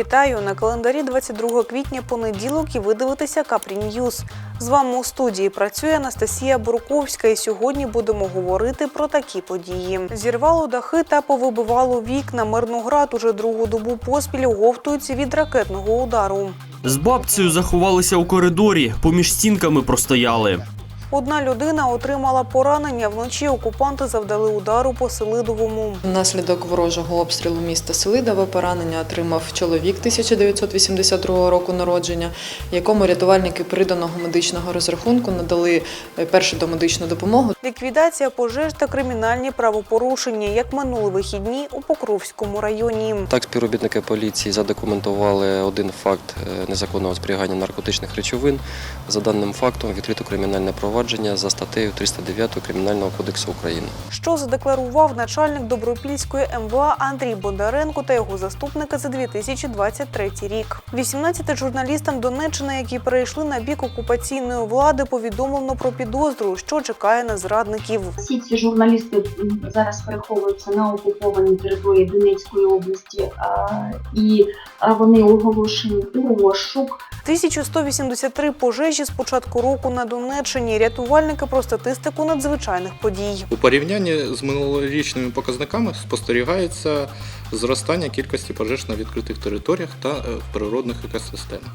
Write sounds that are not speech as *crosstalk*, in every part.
Вітаю на календарі 22 квітня понеділок і ви дивитеся Капрі Ньюз. З вами у студії працює Анастасія Буруковська. І сьогодні будемо говорити про такі події. Зірвало дахи та повибивало вікна. Мирноград уже другу добу поспіль оговтується від ракетного удару. З бабцею заховалися у коридорі, поміж стінками простояли. Одна людина отримала поранення. Вночі окупанти завдали удару по Селидовому. Внаслідок ворожого обстрілу міста Селидове поранення отримав чоловік 1982 року народження, якому рятувальники приданого медичного розрахунку надали е, першу домедичну допомогу. Ліквідація пожеж та кримінальні правопорушення, як минули вихідні у Покровському районі. Так, співробітники поліції задокументували один факт е, незаконного зберігання наркотичних речовин. За даним фактом відкрито кримінальне провадження за статтею 309 Кримінального кодексу України. Що задекларував начальник Добропільської МВА Андрій Бондаренко та його заступника за 2023 рік. 18 журналістам Донеччини, які перейшли на бік окупаційної влади, повідомлено про підозру, що чекає на зрадників. Всі ці журналісти зараз переховуються на окупованій території Донецької області, і вони оголошені у розшук. 1183 пожежі з початку року на Донеччині. Рятувальники про статистику надзвичайних подій. У порівнянні з минулорічними показниками спостерігається зростання кількості пожеж на відкритих територіях та е, природних екосистемах.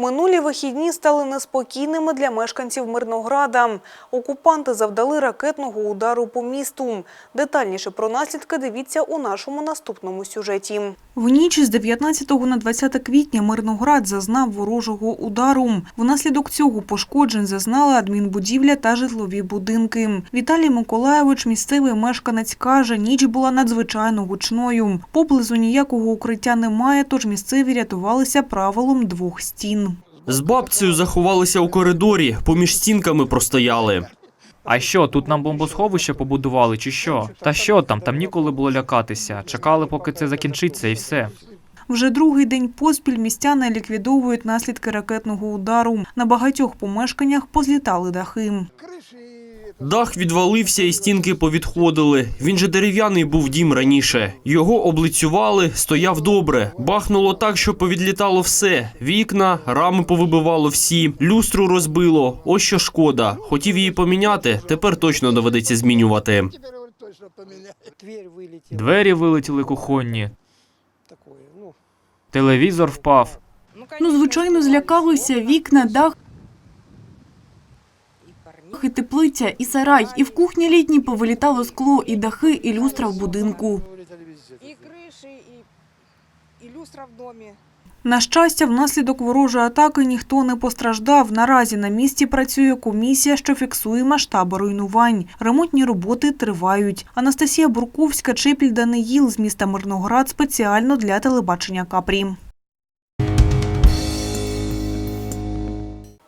Минулі вихідні стали неспокійними для мешканців Мирнограда. Окупанти завдали ракетного удару по місту. Детальніше про наслідки дивіться у нашому наступному сюжеті. В ніч з 19 на 20 квітня Мирноград зазнав ворожого удару. Внаслідок цього пошкоджень зазнали адмінбудівля та житлові будинки. Віталій Миколаєвич, місцевий мешканець, каже, ніч була надзвичайно гучною. Поблизу ніякого укриття немає, тож місцеві рятувалися правилом двох стін. З бабцею заховалися у коридорі, поміж стінками простояли. А що, тут нам бомбосховище побудували, чи що? Та що там, там ніколи було лякатися. Чекали, поки це закінчиться, і все. Вже другий день поспіль містяни ліквідовують наслідки ракетного удару. На багатьох помешканнях позлітали дахи. Дах відвалився і стінки повідходили. Він же дерев'яний був дім раніше. Його облицювали, стояв добре. Бахнуло так, що повідлітало все. Вікна, рами повибивало всі, люстру розбило. Ось що шкода. Хотів її поміняти, тепер точно доведеться змінювати. Двері вилетіли кухонні, ну. телевізор впав. Ну, звичайно, злякалися вікна, дах, і теплиця, і сарай, і в кухні літній повилітало скло, і дахи, і люстра в будинку. Крыши, и, и люстра в доме. На щастя, внаслідок ворожої атаки ніхто не постраждав. Наразі на місці працює комісія, що фіксує масштаби руйнувань. Ремонтні роботи тривають. Анастасія Бурковська, Чепіль Даниїл з міста Мирноград спеціально для телебачення Капрі.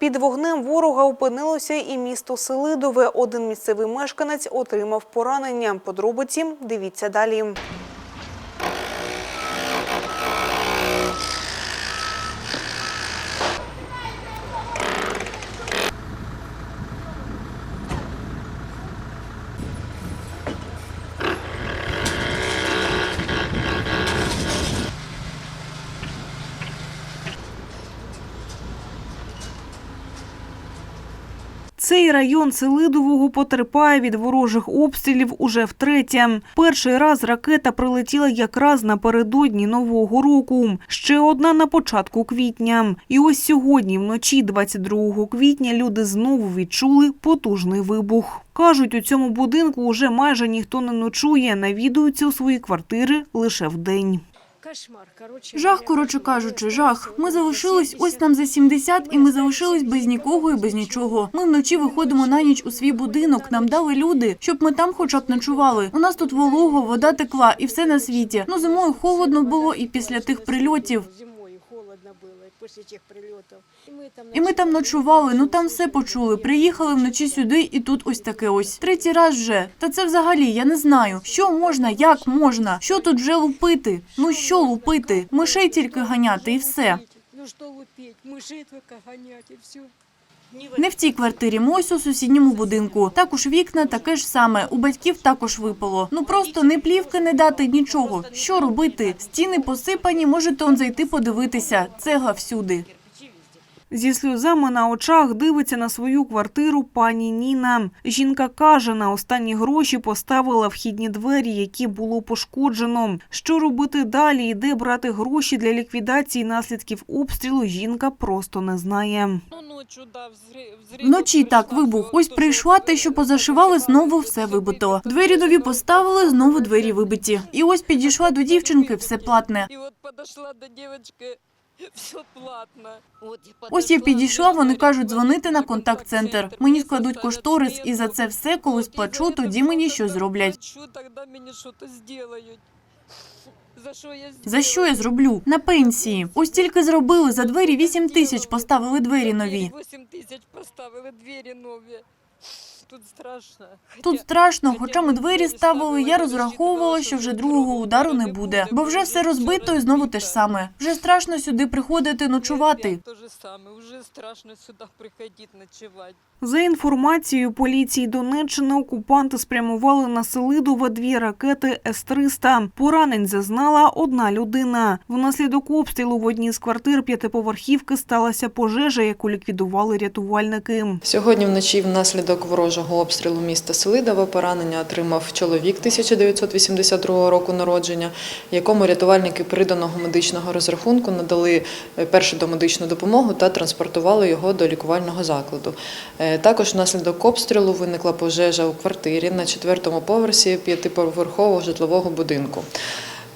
Під вогнем ворога опинилося і місто Селидове. Один місцевий мешканець отримав поранення. Подробиці дивіться далі. Цей район Селидового потерпає від ворожих обстрілів уже втретє. Перший раз ракета прилетіла якраз напередодні Нового року, ще одна на початку квітня. І ось сьогодні, вночі 22 квітня, люди знову відчули потужний вибух. Кажуть, у цьому будинку уже майже ніхто не ночує, навідуються у свої квартири лише вдень. Жах, коротше кажучи, жах. Ми залишились ось нам за 70, і ми залишились без нікого і без нічого. Ми вночі виходимо на ніч у свій будинок. Нам дали люди, щоб ми там хоча б ночували. У нас тут волого, вода текла і все на світі. Ну зимою холодно було і після тих прильотів Зимой холодно было, и после тех прилетов. И мы там, І ми там ночували, ну там все почули. Приїхали вночі сюди, і тут ось таке ось. Третій раз вже. Та це взагалі я не знаю. Що можна, як можна? Що тут вже лупити? Ну що лупити? Мишей тільки ганяти і все. Ну что лупить, мышей только гонять, и все. Не в цій квартирі, мось у сусідньому будинку. Також вікна таке ж саме. У батьків також випало. Ну просто не плівки не дати нічого. Що робити? Стіни посипані, можете он зайти подивитися. Цегла всюди. Зі сльозами на очах дивиться на свою квартиру пані Ніна. Жінка каже, на останні гроші поставила вхідні двері, які було пошкоджено. Що робити далі і де брати гроші для ліквідації наслідків обстрілу, жінка просто не знає. Вночі так вибух. Ось прийшла те, що позашивали, знову все вибито. Двері нові поставили, знову двері вибиті. І ось підійшла до дівчинки, все платне. И вот подошла до девочки, *laughs* все платно. Ось я підійшла, вони кажуть дзвонити на контакт-центр. Мені складуть кошторис, і за це все, коли сплачу, тоді мені щось зроблять. Плачу, тогда мені щось зроблять. За що я За що я зроблю? На пенсії. Ось тільки зробили за двері 8 тисяч, поставили двері нові. 8 тисяч поставили двері нові. Тут страшно. Тут страшно, хоча ми двері ставили, я розраховувала, що вже другого удару не буде, бо вже все розбито і знову те ж саме. Вже страшно сюди приходити ночувати. То же саме, вже страшно сюди приходити ночувати. За інформацією поліції Донеччини, окупанти спрямували на Селидове дві ракети С-300. Поранень зазнала одна людина. Внаслідок обстрілу в одній з квартир п'ятиповерхівки сталася пожежа, яку ліквідували рятувальники. Сьогодні вночі внаслідок ворожого обстрілу міста Селидове поранення отримав чоловік 1982 року народження, якому рятувальники приданого медичного розрахунку надали е, першу домедичну допомогу та транспортували його до лікувального закладу. Е, Також внаслідок обстрілу виникла пожежа у квартирі на четвертому поверсі п'ятиповерхового житлового будинку.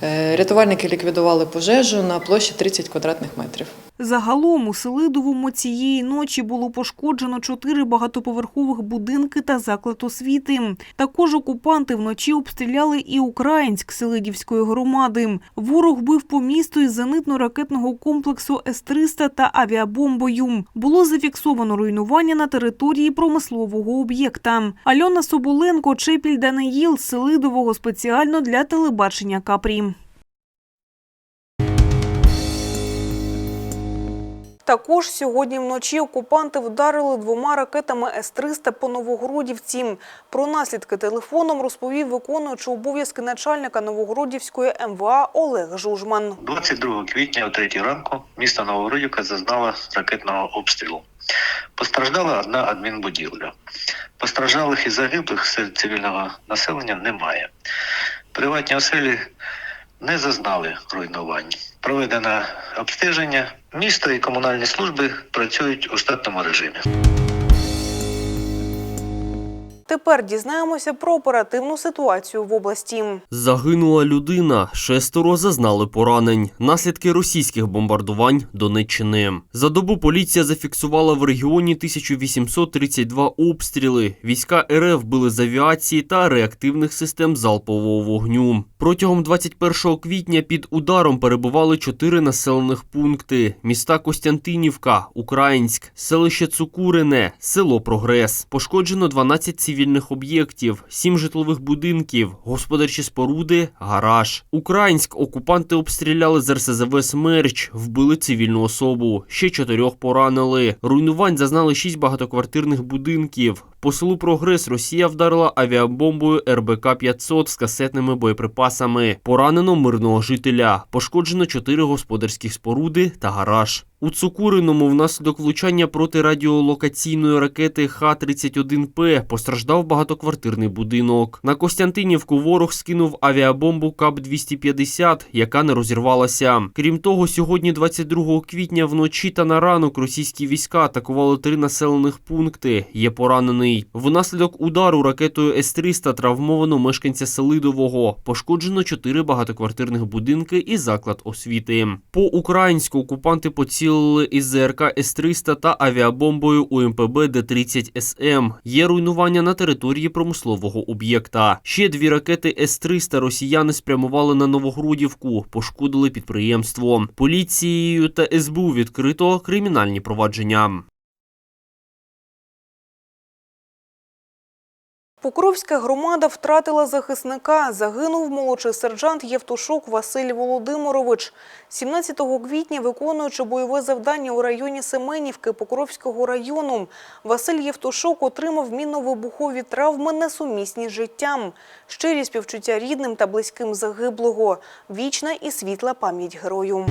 Е, Рятувальники ліквідували пожежу на площі 30 квадратних метрів. Загалом у Селидовому цієї ночі було пошкоджено чотири багатоповерхових будинки та заклад освіти. Також окупанти вночі обстріляли і Українськ Селидівської громади. Ворог бив по місту із зенитно-ракетного комплексу С-300 та авіабомбою. Було зафіксовано руйнування на території промислового об'єкта. Альона Соболенко, Чепіль Даниїл Селидового спеціально для телебачення Капрі. Також сьогодні вночі окупанти вдарили двома ракетами С-300 по Новогродівці. Про наслідки телефоном розповів виконуючий обов'язки начальника Новогродівської МВА Олег Жужман. 22 квітня о 3 ранку місто Новогродівка зазнало ракетного обстрілу. Постраждала одна адмінбудівля. Постраждалих і загиблих серед цивільного населення немає. Приватні оселі не зазнали руйнувань. Проведено обстеження. Місто і комунальні служби працюють у штатному режимі. Тепер дізнаємося про оперативну ситуацію в області. Загинула людина, шестеро зазнали поранень. Наслідки російських бомбардувань Донеччини. За добу поліція зафіксувала в регіоні 1832 обстріли. Війська РФ били з авіації та реактивних систем залпового вогню. Протягом 21 квітня під ударом перебували чотири населених пункти: міста Костянтинівка, Українськ, селище Цукурине, село Прогрес. Пошкоджено 12 цивільних об'єктів, сім житлових будинків, господарчі споруди, гараж. Українськ окупанти обстріляли з РСЗВ «Смерч», вбили цивільну особу. Ще чотирьох поранили. Руйнувань зазнали шість багатоквартирних будинків. По селу Прогрес Росія вдарила авіабомбою РБК-500 з касетними боєприпасами. Поранено мирного жителя. Пошкоджено 4 господарських споруди та гараж. У Цукуриному внаслідок влучання протирадіолокаційної ракети Х-31П постраждав багатоквартирний будинок. На Костянтинівку ворог скинув авіабомбу КАП-250, яка не розірвалася. Крім того, сьогодні, 22 квітня, вночі та на ранок російські війська атакували три населених пункти. Є поранений. Внаслідок удару ракетою С-300 травмовано мешканця Селидового. Пошкоджено чотири багатоквартирних будинки і заклад освіти. По українську окупанти поцілили із ЗРК С-300 та авіабомбою УМПБ Д-30 СМ. Є руйнування на території промислового об'єкта. Ще дві ракети С-300 росіяни спрямували на Новогрудівку, пошкодили підприємство. Поліцією та СБУ відкрито кримінальні провадження. Покровська громада втратила захисника. Загинув молодший сержант Євтушок Василь Володимирович. 17 квітня, виконуючи бойове завдання у районі Семенівки Покровського району, Василь Євтушок отримав мінно-вибухові травми, несумісні з життям. Щирі співчуття рідним та близьким загиблого. Вічна і світла пам'ять герою.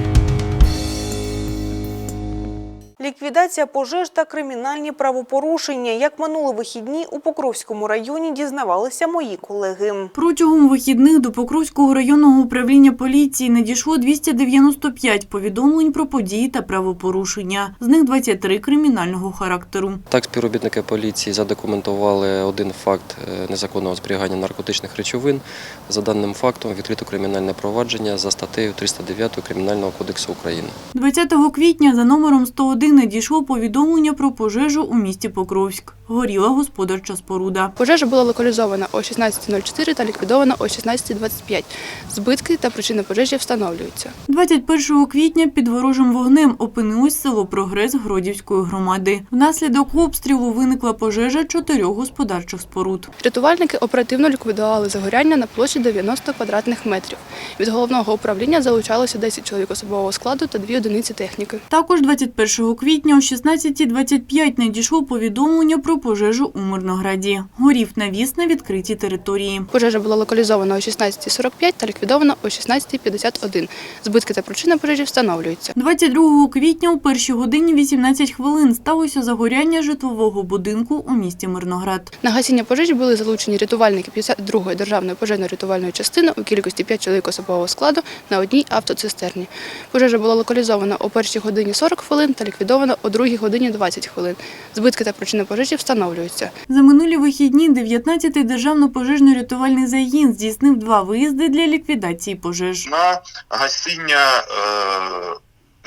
Ліквідація пожеж та кримінальні правопорушення. Як минули вихідні у Покровському районі дізнавалися мої колеги. Протягом вихідних до Покровського районного управління поліції надійшло 295 повідомлень про події та правопорушення. З них 23 кримінального характеру. Так, співробітники поліції задокументували один факт е, незаконного зберігання наркотичних речовин. За даним фактом відкрито кримінальне провадження за статтею 309 Кримінального кодексу України. 20 квітня за номером 101 надійшло повідомлення про пожежу у місті Покровськ. Горіла господарча споруда. Пожежа була локалізована о 16.04 та ліквідована о 16.25. Збитки та причини пожежі встановлюються. 21 квітня під ворожим вогнем опинилось село Прогрес Гродівської громади. Внаслідок обстрілу виникла пожежа чотирьох господарчих споруд. Рятувальники оперативно ліквідували загоряння на площі 90 квадратних метрів. Від головного управління залучалося 10 чоловік особового складу та дві одиниці техніки. Також 21 квітня о 16.25 надійшло повідомлення про пожежу у Мирнограді. Горів навіс на відкритій території. Пожежа була локалізована о 16.45 та ліквідована о 16.51. Збитки та причини пожежі встановлюються. 22 квітня у першій годині 18 хвилин сталося загоряння житлового будинку у місті Мирноград. На гасіння пожежі були залучені рятувальники 52-ї державної пожежно-рятувальної частини у кількості 5 чоловік особового складу на одній автоцистерні. Пожежа була локалізована о 1 годині 40 хвилин та ліквідована о 2 годині 20 хвилин. Збитки та причини пожежі встановлюються. За минулі вихідні 19-й державно-пожежно-рятувальний загін здійснив два виїзди для ліквідації пожеж. на гасіння е,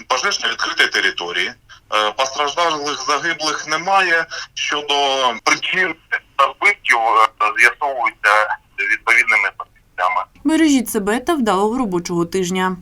пожеж на відкритій території. Е, Постраждалих загиблих немає. Щодо причин та збитків е, з'ясовуються відповідними фахівцями. Бережіть себе та вдалого робочого тижня.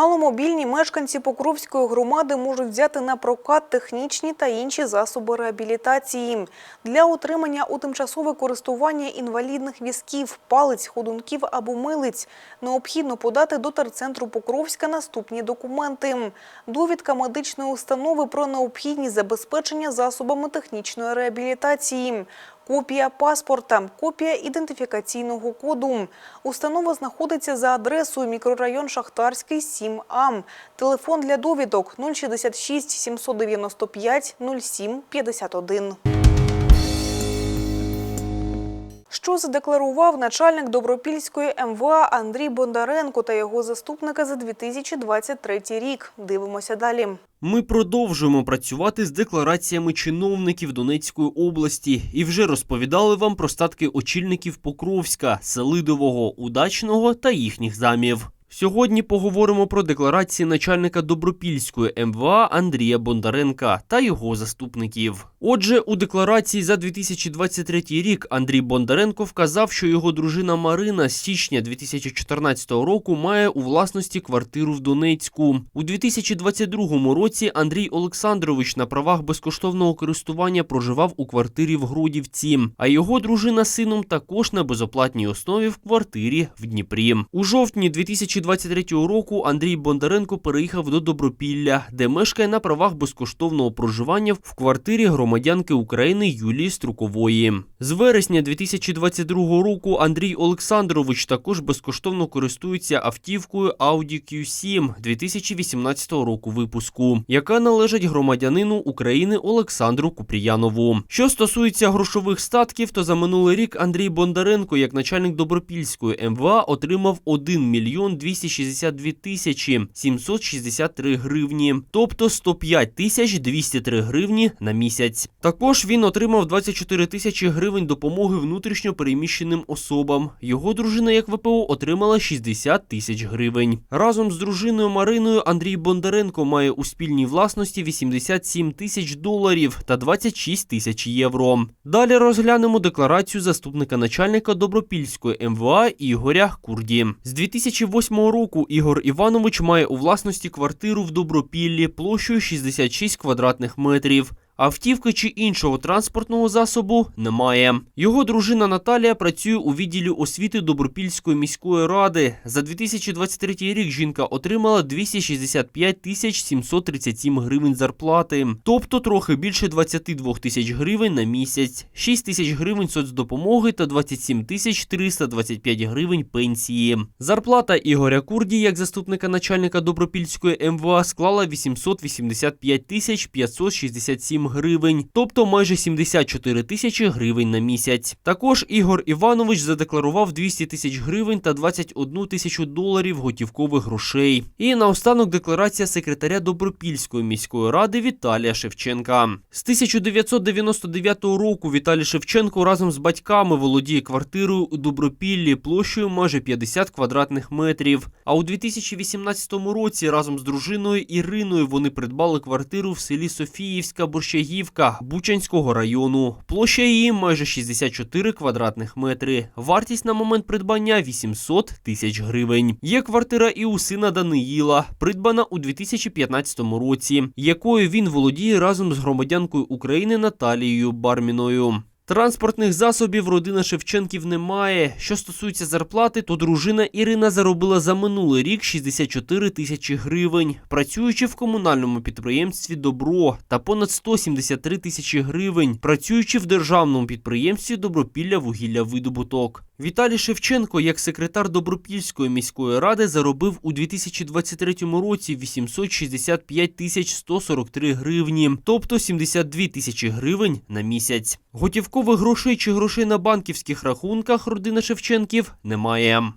Маломобільні мешканці Покровської громади можуть взяти на прокат технічні та інші засоби реабілітації. Для отримання у тимчасове користування інвалідних візків, палиць, ходунків або милиць необхідно подати до терцентру Покровська наступні документи. Довідка медичної установи про необхідність забезпечення засобами технічної реабілітації. Копія паспорта, копія ідентифікаційного коду. Установа знаходиться за адресою мікрорайон Шахтарський, 7А. Телефон для довідок 066 795 07 51. Що задекларував начальник Добропільської МВА Андрій Бондаренко та його заступника за 2023 рік? Дивимося далі. Ми продовжуємо працювати з деклараціями чиновників Донецької області і вже розповідали вам про статки очільників Покровська, Селидового, Удачного та їхніх замів. Сьогодні поговоримо про декларації начальника Добропільської МВА Андрія Бондаренка та його заступників. Отже, у декларації за 2023 рік Андрій Бондаренко вказав, що його дружина Марина з січня 2014 року має у власності квартиру в Донецьку. У 2022 році Андрій Олександрович на правах безкоштовного користування проживав у квартирі в Грудівці, а його дружина з сином також на безоплатній основі в квартирі в Дніпрі. У жовтні 2023 року Андрій Бондаренко переїхав до Добропілля, де мешкає на правах безкоштовного проживання в квартирі громадянки України Юлії Струкової. З вересня 2022 року Андрій Олександрович також безкоштовно користується автівкою Audi Q7 2018 року випуску, яка належить громадянину України Олександру Купріянову. Що стосується грошових статків, то за минулий рік Андрій Бондаренко, як начальник Добропільської МВА, отримав 1 мільйон 262 тисячі 763 гривні, тобто 105 тисяч 203 гривні на місяць. Також він отримав 24 тисячі гривень допомоги внутрішньо переміщеним особам. Його дружина, як ВПО, отримала 60 тисяч гривень. Разом з дружиною Мариною Андрій Бондаренко має у спільній власності 87 тисяч доларів та 26 тисяч євро. Далі розглянемо декларацію заступника начальника Добропільської МВА Ігоря Курді. З 2008 року Ігор Іванович має у власності квартиру в Добропіллі площею 66 квадратних метрів. Автівки чи іншого транспортного засобу немає. Його дружина Наталія працює у відділі освіти Добропільської міської ради. За 2023 рік жінка отримала 265 тисяч 737 гривень зарплати, тобто трохи більше 22 тисяч гривень на місяць, 6 тисяч гривень соцдопомоги та 27 тисяч 325 гривень пенсії. Зарплата Ігоря Курді, як заступника начальника Добропільської МВА, склала 885 тисяч 567 гривень, тобто майже 74 тисячі гривень на місяць. Також Ігор Іванович задекларував 200 тисяч гривень та 21 тисячу доларів готівкових грошей. І наостанок декларація секретаря Добропільської міської ради Віталія Шевченка. З 1999 року Віталій Шевченко разом з батьками володіє квартирою у Добропіллі площею майже 50 квадратних метрів. А у 2018 році разом з дружиною Іриною вони придбали квартиру в селі Софіївська Борщагівка Бучанського району. Площа її майже 64 квадратних метри. Вартість на момент придбання 800 тисяч гривень. Є квартира і у сина Даниїла, придбана у 2015 році, якою він володіє разом з громадянкою України Наталією Барміною. Транспортних засобів родина Шевченків немає. Що стосується зарплати, то дружина Ірина заробила за минулий рік 64 тисячі гривень, працюючи в комунальному підприємстві Добро та понад 173 тисячі гривень, працюючи в державному підприємстві Добропілля вугілля видобуток. Віталій Шевченко, як секретар Добропільської міської ради, заробив у 2023 році 865 тисяч 143 гривні, тобто 72 тисячі гривень на місяць. Готівкових грошей чи грошей на банківських рахунках родина Шевченків немає.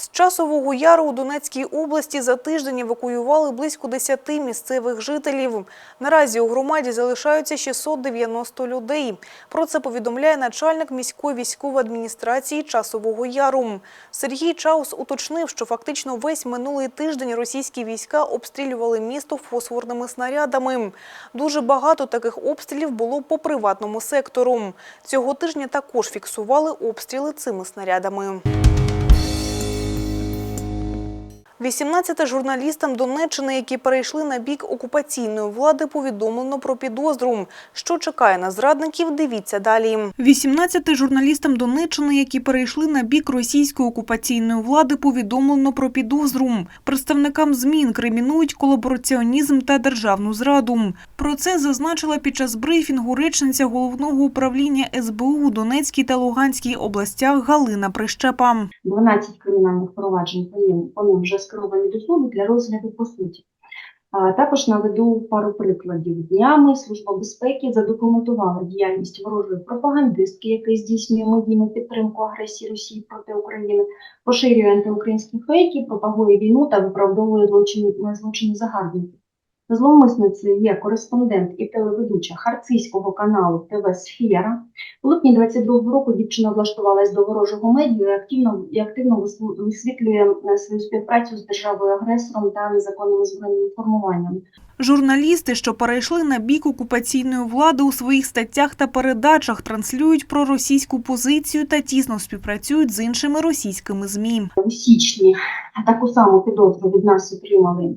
З часового яру у Донецькій області за тиждень евакуювали близько 10 місцевих жителів. Наразі у громаді залишаються 690 людей. Про це повідомляє начальник міської військової адміністрації часового яру. Сергій Чаус уточнив, що фактично весь минулий тиждень російські війська обстрілювали місто фосфорними снарядами. Дуже багато таких обстрілів було по приватному сектору. Цього тижня також фіксували обстріли цими снарядами. 18 журналістам Донеччини, які перейшли на бік окупаційної влади, повідомлено про підозру. Що чекає на зрадників, дивіться далі. 18 журналістам Донеччини, які перейшли на бік російської окупаційної влади, повідомлено про підозру. Представникам ЗМІ інкримінують колабораціонізм та державну зраду. Про це зазначила під час брифінгу речниця головного управління СБУ у Донецькій та Луганській областях Галина Прищепа. 12 кримінальних проваджень по ним вже скеровані до суду для розгляду по суті. Також наведу пару прикладів. Днями Служба безпеки задокументувала діяльність ворожої пропагандистки, яка здійснює медійну підтримку агресії Росії проти України, поширює антиукраїнські фейки, пропагує війну та виправдовує злочини загарбників. Зловмисницею є кореспондент і телеведуча харцизького каналу ТВ Сфера. У липні 22-го року дівчина влаштувалась до ворожого медіа і активно, і активно висвітлює е, свою співпрацю з державою-агресором та незаконними збройними формуваннями. Журналісти, що перейшли на бік окупаційної влади у своїх статтях та передачах, транслюють проросійську позицію та тісно співпрацюють з іншими російськими ЗМІ. У січні таку саму підозру від нас отримали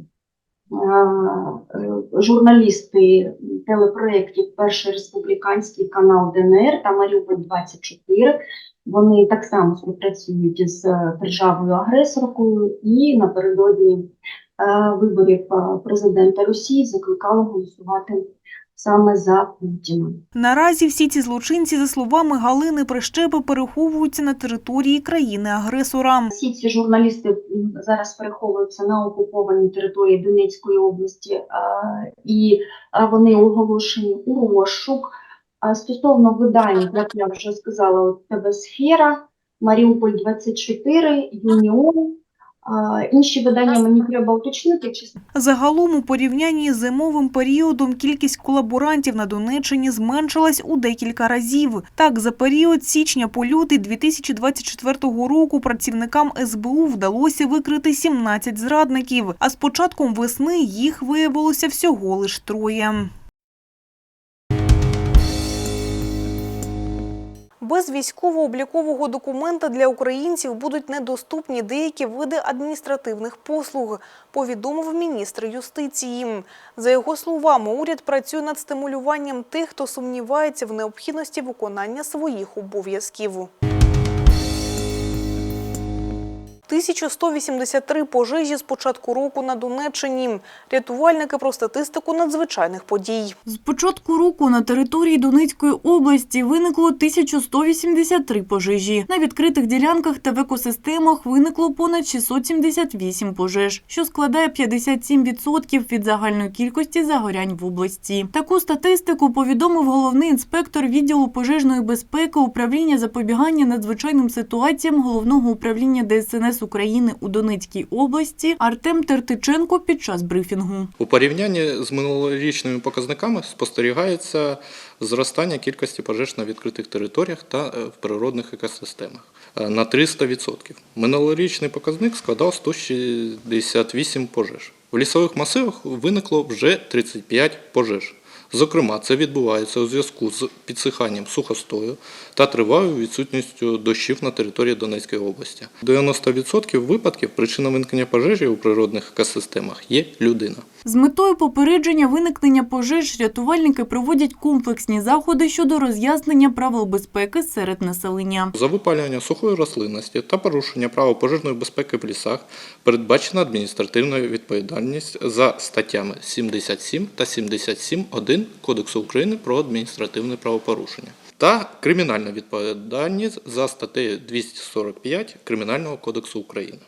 журналісти телепроєктів Перший республіканський канал ДНР та Маріуполь 24. Вони так само співпрацюють з державою-агресоркою і напередодні е, виборів е, президента Росії закликали голосувати саме за Путіна. Наразі всі ці злочинці, за словами Галини Прищепи, переховуються на території країни-агресора. Всі ці журналісти зараз переховуються на окупованій території Донецької області, і вони оголошені у розшук. А стосовно видань, як я вже сказала, от ТВ Сфера, Маріуполь 24, Юніон. Інші видання мені треба уточнити. Загалом у порівнянні з зимовим періодом кількість колаборантів на Донеччині зменшилась у декілька разів. Так, за період січня по лютий 2024 року працівникам СБУ вдалося викрити 17 зрадників, а з початком весни їх виявилося всього лиш троє. Без військово-облікового документа для українців будуть недоступні деякі види адміністративних послуг, повідомив міністр юстиції. За його словами, уряд працює над стимулюванням тих, хто сумнівається в необхідності виконання своїх обов'язків. 1183 пожежі з початку року на Донеччині. Рятувальники про статистику надзвичайних подій. З початку року на території Донецької області виникло 1183 пожежі. На відкритих ділянках та в екосистемах виникло понад 678 пожеж, що складає 57% від загальної кількості загорянь в області. Таку статистику повідомив головний інспектор відділу пожежної безпеки управління запобігання надзвичайним ситуаціям головного управління ДСНС України у Донецькій області Артем Тертиченко під час брифінгу. У порівнянні з минулорічними показниками спостерігається зростання кількості пожеж на відкритих територіях та е, в природних екосистемах е, на 300%. Минулорічний показник складав 168 пожеж. В лісових масивах виникло вже 35 пожеж. Зокрема, це відбувається у зв'язку з підсиханням сухостою та тривалою відсутністю дощів на території Донецької області. 90% випадків причина виникнення пожежі у природних екосистемах є людина. З метою попередження виникнення пожеж рятувальники проводять комплексні заходи щодо роз'яснення правил безпеки серед населення. За випалювання сухої рослинності та порушення правил пожежної безпеки в лісах передбачена адміністративна відповідальність за статтями 77 та 77.1 Кодексу України про адміністративне правопорушення та кримінальна відповідальність за статтею 245 Кримінального кодексу України.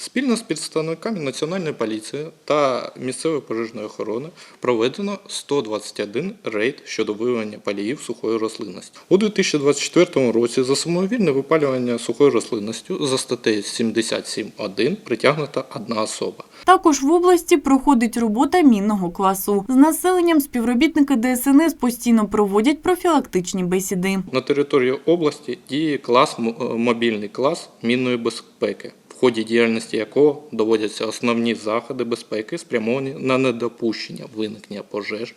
Спільно з представниками Національної поліції та місцевої пожежної охорони проведено 121 рейд щодо виявлення паліїв сухої рослинності. У 2024 році за самовільне випалювання сухою рослинністю за статтею 77.1 притягнута одна особа. Також в області проходить робота мінного класу. З населенням співробітники ДСНС постійно проводять профілактичні бесіди. На території області діє клас мобільний клас мінної безпеки, ході діяльності якого доводяться основні заходи безпеки, спрямовані на недопущення виникнення пожеж,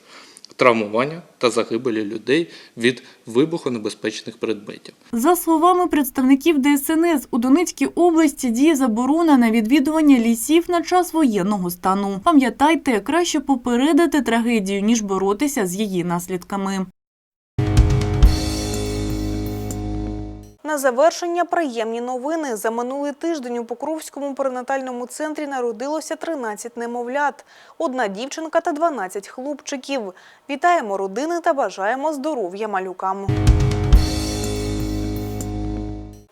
травмування та загибелі людей від вибухонебезпечних предметів. За словами представників ДСНС, у Донецькій області діє заборона на відвідування лісів на час воєнного стану. Пам'ятайте, краще попередити трагедію, ніж боротися з її наслідками. На завершення приємні новини. За минулий тиждень у Покровському перинатальному центрі народилося 13 немовлят, одна дівчинка та 12 хлопчиків. Вітаємо родини та бажаємо здоров'я малюкам.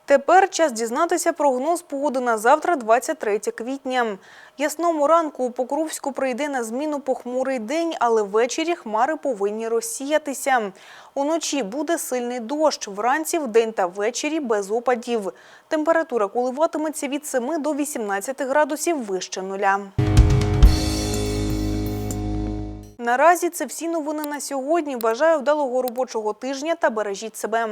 Тепер час дізнатися прогноз погоди на завтра, 23 квітня. Ясному ранку у Покровську прийде на зміну похмурий день, але ввечері хмари повинні розсіятися. Уночі буде сильний дощ, вранці, вдень та ввечері без опадів. Температура коливатиметься від 7 до 18 градусів вище нуля. Наразі це всі новини на сьогодні. Бажаю вдалого робочого тижня та бережіть себе.